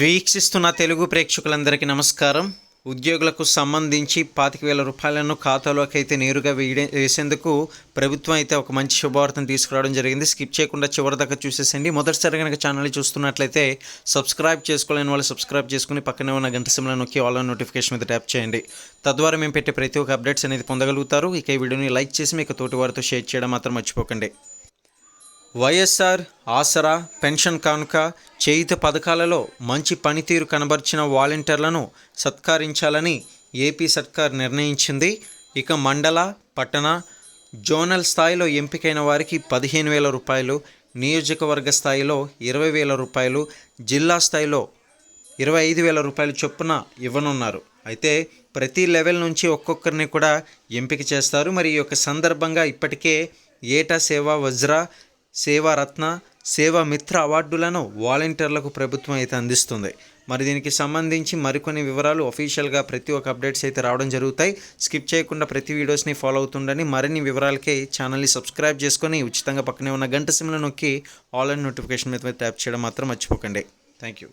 వీక్షిస్తున్న తెలుగు ప్రేక్షకులందరికీ నమస్కారం. ఉద్యోగులకు సంబంధించి పాతిక వేల రూపాయలను ఖాతాలోకి అయితే నేరుగా వేయడం వేసేందుకు ప్రభుత్వం అయితే ఒక మంచి శుభవార్తను తీసుకురావడం జరిగింది. స్కిప్ చేయకుండా చివరి దాకా చూసేసండి మొదటిసారి కనుక ఛానల్ చూస్తున్నట్లయితే సబ్స్క్రైబ్ చేసుకోలేని వాళ్ళు సబ్స్క్రైబ్ చేసుకుని పక్కనే ఉన్న గంట సిమ్లో నొక్కి వాళ్ళ నోటిఫికేషన్ మీద ట్యాప్ చేయండి. తద్వారా మేము పెట్టే ప్రతి ఒక్క అప్డేట్స్ అనేది పొందగలుగుతారు. ఇక ఈ వీడియోని లైక్ చేసి మీకు తోటి వారితో షేర్ చేయడం మాత్రం మర్చిపోకండి. వైఎస్ఆర్ ఆసరా పెన్షన్ కానుక చేయుత పథకాలలో మంచి పనితీరు కనబర్చిన వాలంటీర్లను సత్కరించాలని ఏపీ సర్కార్ నిర్ణయించింది. ఇక మండల పట్టణ జోనల్ స్థాయిలో ఎంపికైన వారికి పదిహేను వేల రూపాయలు నియోజకవర్గ స్థాయిలో ఇరవై వేల రూపాయలు జిల్లా స్థాయిలో ఇరవై ఐదు వేల రూపాయలు చొప్పున ఇవ్వనున్నారు. అయితే ప్రతి లెవెల్ నుంచి ఒక్కొక్కరిని కూడా ఎంపిక చేస్తారు. మరి ఈ యొక్క సందర్భంగా ఇప్పటికే ఏటా సేవా వజ్ర సేవారత్న సేవా మిత్ర అవార్డులను వాలంటీర్లకు ప్రభుత్వం అయితే అందిస్తుంది. మరి దీనికి సంబంధించి మరికొన్ని వివరాలు అఫీషియల్గా ప్రతి ఒక్క అప్డేట్స్ అయితే రావడం జరుగుతాయి. స్కిప్ చేయకుండా ప్రతి వీడియోస్ని ఫాలో అవుతుండని మరిన్ని వివరాలకి ఛానల్ని సబ్స్క్రైబ్ చేసుకొని ఉచితంగా పక్కనే ఉన్న గంట సిమ్లో నొక్కి ఆన్లైన్ నోటిఫికేషన్ మీద ట్యాప్ చేయడం మాత్రం మర్చిపోకండి. Thank you